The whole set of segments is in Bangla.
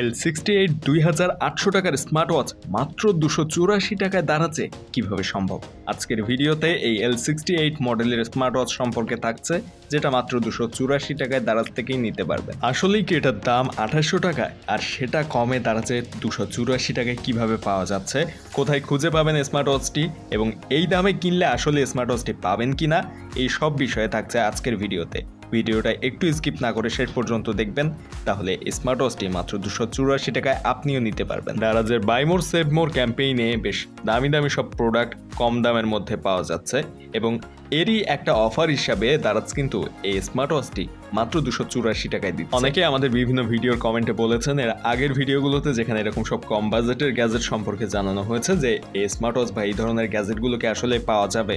এল সিক্সটি এইট দুই হাজার আটশো টাকার স্মার্ট ওয়াচ মাত্র দুশো চুরাশি টাকায় দাঁড়াচ্ছে। কীভাবে সম্ভব? আজকের ভিডিওতে এই এল সিক্সটি এইট মডেলের স্মার্ট ওয়াচ সম্পর্কে থাকছে, যেটা মাত্র দুশো চুরাশি টাকায় দাঁড়াজ থেকেই নিতে পারবে। আসলেই কি এটার দাম আঠাশশো টাকায়? আর সেটা কমে দাঁড়াচ্ছে দুশো চুরাশি টাকায় কীভাবে পাওয়া যাচ্ছে? কোথায় খুঁজে পাবেন স্মার্ট ওয়াচটি এবং এই দামে কিনলে আসলে স্মার্ট ওয়াচটি পাবেন কিনা? এই সব বিষয়ে থাকছে আজকের ভিডিওতে। ভিডিওটা একটু স্কিপ না করে শেষ পর্যন্ত দেখবেন, তাহলে স্মার্ট ওয়াচটি মাত্র দুশো চুরাশি টাকায় আপনিও নিতে পারবেন। দারাজের বাই মোর সেভ মোর ক্যাম্পেইনে বেশ দামি দামি সব প্রোডাক্ট কম দামের মধ্যে পাওয়া যাচ্ছে এবং এরই একটা অফার হিসাবে দারাজ কিন্তু এই স্মার্ট ওয়াচটি মাত্র দুশো চুরাশি টাকায় দিচ্ছে। অনেকে আমাদের বিভিন্ন ভিডিওর কমেন্টে বলেছেন, এর আগের ভিডিওগুলোতে যেখানে এরকম সব কম বাজেটের গ্যাজেট সম্পর্কে জানানো হয়েছে যে, এই স্মার্ট ওয়াচ বা এই ধরনের গ্যাজেটগুলোকে আসলে পাওয়া যাবে।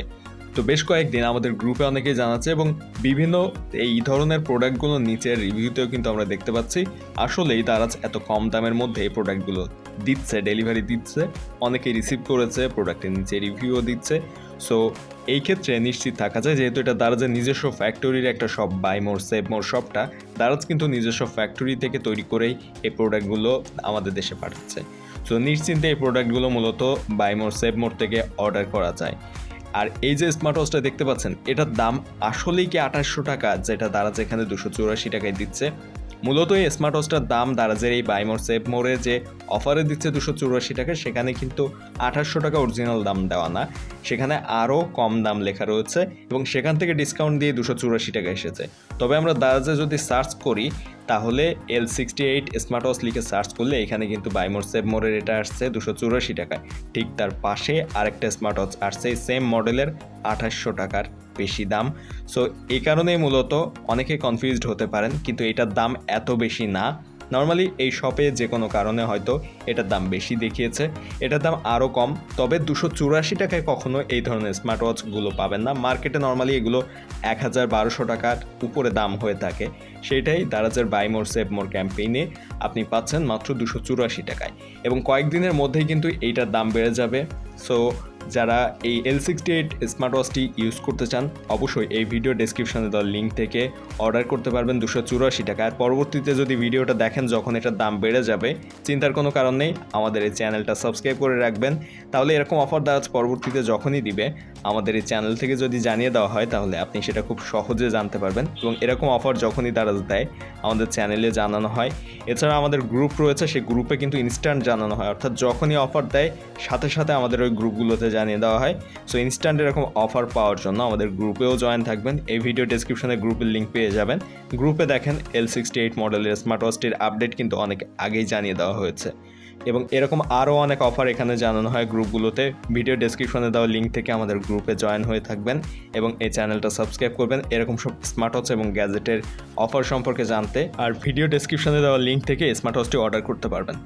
তো বেশ কয়েকদিন আমাদের গ্রুপে অনেকেই জানাচ্ছে এবং বিভিন্ন এই ধরনের প্রোডাক্টগুলো নিচের রিভিউতেও কিন্তু আমরা দেখতে পাচ্ছি। আসলেই তারা এত কম দামের মধ্যে এই প্রোডাক্টগুলো দিচ্ছে, ডেলিভারি দিচ্ছে। অনেকেই রিসিভ করেছে, প্রোডাক্টের নিচে রিভিউও দিচ্ছে। সো এই ক্ষেত্রে নিশ্চিত থাকা যায়, যেহেতু এটা দারাজের নিজস্ব ফ্যাক্টরির একটা shop buy more save more শপটা দারাজ কিন্তু নিজস্ব ফ্যাক্টরি থেকে তৈরি করেই এই প্রোডাক্টগুলো আমাদের দেশে পাঠাচ্ছে। সো নিশ্চিন্তে এই প্রোডাক্টগুলো মূলত বাই মোর সেভ মোর থেকে অর্ডার করা যায়। আর এই যে স্মার্ট ওয়াচটা দেখতে পাচ্ছেন, এটার দাম আসলেই কি আঠাশশো টাকা, যেটা তারা যেখানে দুশো চুরাশি টাকায় দিচ্ছে মূলত এই স্মার্ট ওয়াচটার দাম দারাজের এই বাইমোর সেভ মোড়ে যে অফারে দিচ্ছে দুশো চুরাশি টাকা, সেখানে কিন্তু আঠাশশো টাকা অরিজিনাল দাম দেওয়া না। সেখানে আরও কম দাম লেখা রয়েছে এবং সেখান থেকে ডিসকাউন্ট দিয়ে দুশো চুরাশি টাকা এসেছে। তবে আমরা দারাজে যদি সার্চ করি, তাহলে L sixty eight smart watch লিখে সার্চ করলে এখানে কিন্তু বাইমোর সেভ মোড়ের এটা আসছে দুশো চুরাশি টাকায়। ঠিক তার পাশে আরেকটা স্মার্ট ওয়াচ আসছে সেম মডেলের আঠাশশো টাকার। বেশি দাম। সো এই কারণেই মূলত অনেকে কনফিউজড হতে পারেন, কিন্তু এটার দাম এত বেশি না। নর্মালি এই শপে যে কোনো কারণে হয়তো এটার দাম বেশি দেখিয়েছে। এটার দাম আরও কম, তবে দুশো চুরাশি টাকায় কখনো এই ধরনের স্মার্ট ওয়াচগুলো পাবেন না। মার্কেটে নর্মালি এগুলো এক হাজার বারোশো টাকার উপরে দাম হয়ে থাকে। সেটাই দারাজের বাই মোর সেভ মোর ক্যাম্পেইনে আপনি পাচ্ছেন মাত্র দুশো চুরাশি টাকায়। এবং কয়েকদিনের মধ্যেই কিন্তু এইটার দাম বেড়ে যাবে। সো যারা এই এল সিক্সটি এইট স্মার্ট ওয়াচটি ইউজ করতে চান, অবশ্যই এই ভিডিও ডেসক্রিপশনে দেওয়ার লিঙ্ক থেকে অর্ডার করতে পারবেন দুশো চুরাশি টাকা। আর পরবর্তীতে যদি ভিডিওটা দেখেন, যখন এটার দাম বেড়ে যাবে, চিন্তার কোনো কারণ নেই, আমাদের এই চ্যানেলটা সাবস্ক্রাইব করে রাখবেন। তাহলে এরকম অফার দারাজ পরবর্তীতে যখনই দিবে, আমাদের এই চ্যানেল থেকে যদি জানিয়ে দেওয়া হয়, তাহলে আপনি সেটা খুব সহজে জানতে পারবেন এবং এরকম অফার যখনই তারা দেয়, আমাদের চ্যানেলে জানানো হয়। এছাড়া আমাদের গ্রুপ রয়েছে, সেই গ্রুপে কিন্তু ইনস্ট্যান্ট জানানো হয়। অর্থাৎ যখনই অফার দেয়, সাথে সাথে আমাদের ওই গ্রুপগুলোতে জানিয়ে দেওয়া হয়। সো ইনস্ট্যান্ট এরকম অফার পাওয়ার জন্য আমাদের গ্রুপেও জয়েন থাকবেন। এই ভিডিও ডেসক্রিপশনে গ্রুপের লিঙ্ক পেয়ে যাবেন। গ্রুপে দেখেন এল সিক্সটি এইট মডেলের স্মার্ট ওয়াচটির আপডেট কিন্তু অনেক আগেই জানিয়ে দেওয়া হয়েছে। এবং এরকম আরও অনেক অফার এখানে জানানো হয় গ্রুপগুলোতে ভিডিও ডেসক্রিপশনে দেওয়া লিঙ্ক থেকে আমাদের গ্রুপে জয়েন হয়ে থাকবেন এবং এই চ্যানেলটা সাবস্ক্রাইব করবেন। এরকম সব স্মার্ট ওয়াচ এবং গ্যাজেটের অফার সম্পর্কে জানতে। আর ভিডিও ডেসক্রিপশনে দেওয়া লিঙ্ক থেকে স্মার্ট ওয়াচটি অর্ডার করতে পারবেন।